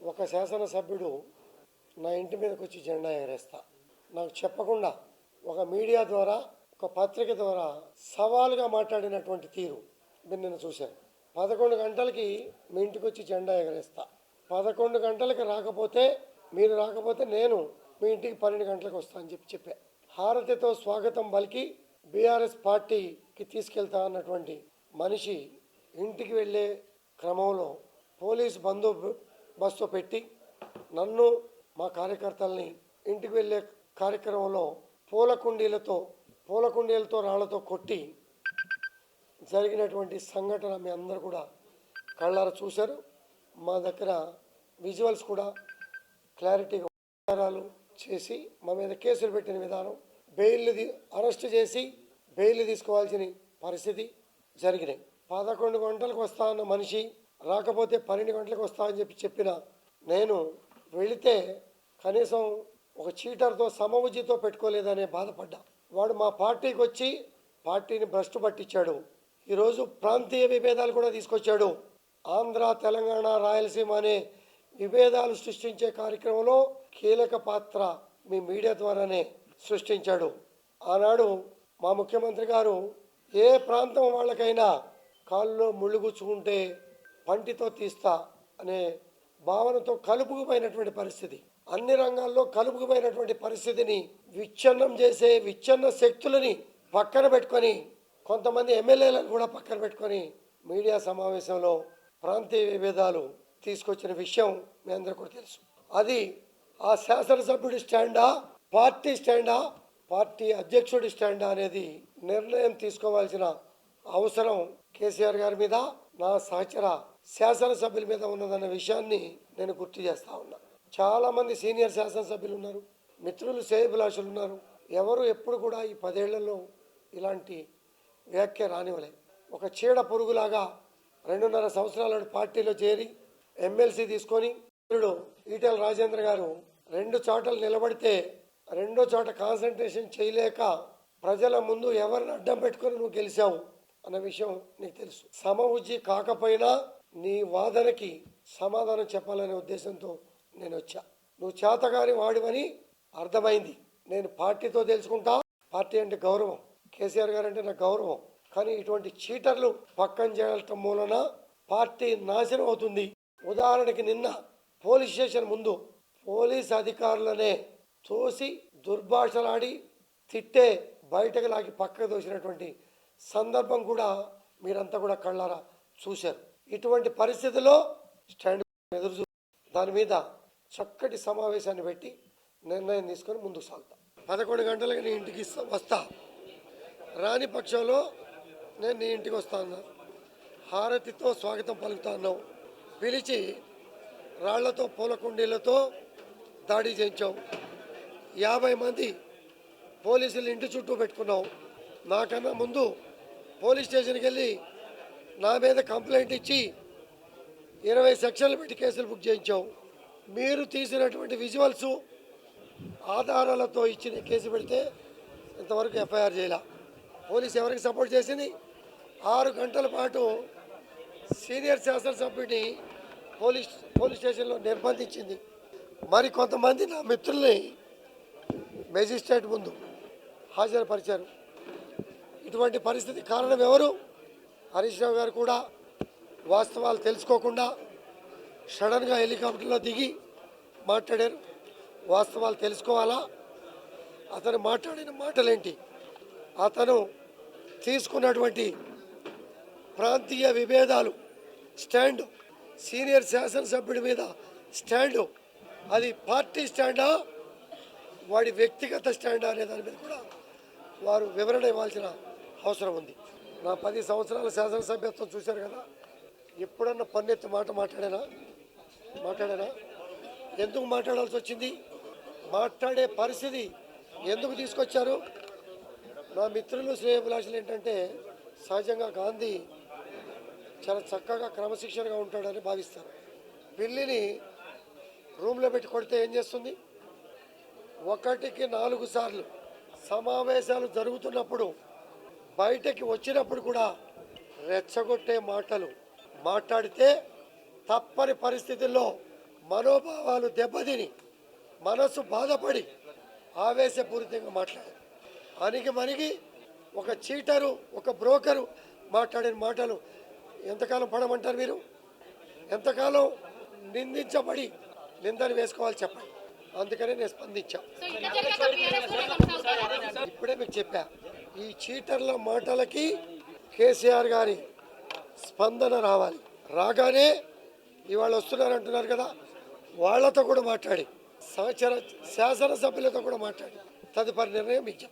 ఒక శాసనసభ్యుడు నా ఇంటి మీదకి వచ్చి జెండా ఎగరేస్తా నాకు చెప్పకుండా ఒక మీడియా ద్వారా ఒక పత్రిక ద్వారా సవాలుగా మాట్లాడినటువంటి తీరు మీరు నేను చూశాను పదకొండు గంటలకి మీ ఇంటికి వచ్చి జెండా ఎగరేస్తా పదకొండు గంటలకి రాకపోతే మీరు రాకపోతే నేను మీ ఇంటికి పన్నెండు గంటలకు వస్తా అని చెప్పి చెప్పా. హారతితో స్వాగతం పలికి బీఆర్ఎస్ పార్టీకి తీసుకెళ్తా అన్నటువంటి మనిషి ఇంటికి వెళ్ళే క్రమంలో పోలీస్ బస్సు పెట్టి నన్ను మా కార్యకర్తల్ని ఇంటికి వెళ్ళే కార్యక్రమంలో పూల కుండీలతో పూల కుండీలతో రాళ్ళతో కొట్టి జరిగినటువంటి సంఘటన మీ అందరూ కూడా కళ్ళారా చూశారు. మా దగ్గర విజువల్స్ కూడా క్లారిటీగా చేసి మా మీద కేసులు పెట్టిన విధానం బెయిల్ అరెస్ట్ చేసి బెయిల్ తీసుకోవాల్సిన పరిస్థితి జరిగినాయి. పదకొండు గంటలకు వస్తా ఉన్న మనిషి రాకపోతే పన్నెండు గంటలకు వస్తామని చెప్పి చెప్పిన నేను వెళితే కనీసం ఒక చీటర్తో సమవుజితో పెట్టుకోలేదనే బాధపడ్డా. వాడు మా పార్టీకి వచ్చి పార్టీని భ్రష్టు పట్టించాడు. ఈరోజు ప్రాంతీయ విభేదాలు కూడా తీసుకొచ్చాడు. ఆంధ్ర తెలంగాణ రాయలసీమ అనే విభేదాలు సృష్టించే కార్యక్రమంలో కీలక పాత్ర మీ మీడియా ద్వారానే సృష్టించాడు. ఆనాడు మా ముఖ్యమంత్రి గారు ఏ ప్రాంతం వాళ్ళకైనా కాళ్ళలో ముళ్ళు గుచ్చుకుంటే పంటితో తీస్తా అనే భావనతో కలుపుకుపోయినటువంటి పరిస్థితి. అన్ని రంగాల్లో కలుపుకుపోయినటువంటి పరిస్థితిని విచ్ఛిన్నం చేసే విచ్ఛిన్న శక్తులని పక్కన పెట్టుకొని కొంతమంది ఎమ్మెల్యేలను కూడా పక్కన పెట్టుకొని మీడియా సమావేశంలో ప్రాంతీయ విభేదాలు తీసుకొచ్చిన విషయం మీ అందరికీ కూడా తెలుసు. అది ఆ శాసనసభ్యుడి స్టాండా పార్టీ స్టాండా పార్టీ అధ్యక్షుడి స్టాండా అనేది నిర్ణయం తీసుకోవాల్సిన అవసరం కేసీఆర్ గారి మీద నా సహచర శాసనసభ్యుల మీద ఉన్నదన్న విషయాన్ని నేను గుర్తు చేస్తా ఉన్నా. చాలా మంది సీనియర్ శాసనసభ్యులు ఉన్నారు మిత్రులు శ్రేయభిలాషులు ఉన్నారు. ఎవరు ఎప్పుడు కూడా ఈ పదేళ్ళలో ఇలాంటి వ్యాఖ్య రానివ్వలే ఒక చీడ పురుగులాగా రెండున్నర సంవత్సరాల పార్టీలో చేరి ఎమ్మెల్సీ తీసుకొని మిత్రుడు ఈటెల రాజేంద్ర గారు రెండు చోటలు నిలబడితే రెండో చోట కాన్సన్ట్రేషన్ చేయలేక ప్రజల ముందు ఎవరిని అడ్డం పెట్టుకొని నువ్వు గెలిచావు? అన్న విషయం నీకు తెలుసు. సమవుజి కాకపోయినా నీ వాదనకి సమాధానం చెప్పాలనే ఉద్దేశంతో నేను వచ్చా. నువ్వు చేతగాని వాడివని అర్థమైంది. నేను పార్టీతో తెలుసుకుంటా పార్టీ అంటే గౌరవం. కేసీఆర్ గారు అంటే నాకు గౌరవం. కానీ ఇటువంటి చీటర్లు పక్కన చేయటం మూలన పార్టీ నాశనం అవుతుంది. ఉదాహరణకి నిన్న పోలీస్ స్టేషన్ ముందు పోలీస్ అధికారులనే తోసి దుర్భాషలాడి తిట్టే బయటకు లాగి పక్కకు తోసినటువంటి సందర్భం కూడా మీరంతా కూడా కళ్ళారా చూశారు. ఇటువంటి పరిస్థితిలో స్టాండ్ ఎదురు చూ దాని మీద చక్కటి సమావేశాన్ని పెట్టి నిర్ణయం తీసుకొని ముందుకు సాగుతా. పదకొండు గంటలకు నీ ఇంటికి వస్తా. రాని పక్షంలో నేను నీ ఇంటికి వస్తా అన్నా. హారతితో స్వాగతం పలుకుతా అన్నావు. పిలిచి రాళ్ళతో పూల కుండీలతో దాడి చేయించావు. యాభై మంది పోలీసులు ఇంటి చుట్టూ పెట్టుకున్నావు. నాకన్నా ముందు పోలీస్ స్టేషన్కి వెళ్ళి నా మీద కంప్లైంట్ ఇచ్చి ఇరవై సెక్షన్లు పెట్టి కేసులు బుక్ చేయించాం మీరు తీసినటువంటి విజువల్స్ ఆధారాలతో ఇచ్చిన కేసు పెడితే ఇంతవరకు ఎఫ్ఐఆర్ చేయాల. పోలీస్ ఎవరికి సపోర్ట్ చేసింది? ఆరు గంటల పాటు సీనియర్ శాసనసభ్యుడిని పోలీస్ పోలీస్ స్టేషన్లో నిర్బంధించింది. మరి కొంతమంది నా మిత్రుల్ని మెజిస్ట్రేట్ ముందు హాజరుపరిచారు. ఇటువంటి పరిస్థితి కారణం ఎవరు? హరీష్ రావు గారు కూడా వాస్తవాలు తెలుసుకోకుండా సడన్గా హెలికాప్టర్లో దిగి మాట్లాడారు. వాస్తవాలు తెలుసుకోవాలా? అతను మాట్లాడిన మాటలేంటి? అతను తీసుకున్నటువంటి ప్రాంతీయ విభేదాలు స్టాండ్ సీనియర్ శాసనసభ్యుడి మీద స్టాండు అది పార్టీ స్టాండా? వాడి వ్యక్తిగత స్టాండా అనే దాని మీద కూడా వారు వివరణ ఇవ్వాల్సిన అవసరం ఉంది నా పది సంవత్సరాల శాసనసభ్యత్వం చూశారు కదా ఎప్పుడన్నా పన్నెత్తి మాట మాట్లాడానా? మాట్లాడానా? ఎందుకు మాట్లాడాల్సి వచ్చింది? మాట్లాడే పరిస్థితి ఎందుకు తీసుకొచ్చారు? నా మిత్రులు శ్రేయభిలాషులు ఏంటంటే సహజంగా గాంధీ చాలా చక్కగా క్రమశిక్షణగా ఉంటాడని భావిస్తారు. పిల్లిని రూమ్లో పెట్టి కొడితే ఏం చేస్తుంది? ఒకటికి నాలుగు సార్లు సమావేశాలు జరుగుతున్నప్పుడు బయటకి వచ్చినప్పుడు కూడా రెచ్చగొట్టే మాటలు మాట్లాడితే తప్పని పరిస్థితుల్లో మనోభావాలు దెబ్బతిని మనసు బాధపడి ఆవేశపూరితంగా మాట్లాడారు. అణిగి మణిగి ఒక చీటరు ఒక బ్రోకరు మాట్లాడిన మాటలు ఎంతకాలం పడమంటారు మీరు? ఎంతకాలం నిందించబడి నిందని వేసుకోవాలి చెప్పండి. అందుకనే నేను స్పందించా. సో ఇంత జరిగాక టీఆర్ఎస్ కూడా కొనసాగుతారా ఇప్పుడే మీకు చెప్పా. ఈ చీటర్ల మాటలకి కేసీఆర్ గారి స్పందన రావాలి. రాగానే ఇవాళ వస్తున్నారు అంటున్నారు కదా వాళ్ళతో కూడా మాట్లాడి సహచర శాసనసభ్యులతో కూడా మాట్లాడి తదుపరి నిర్ణయం ఇచ్చాం.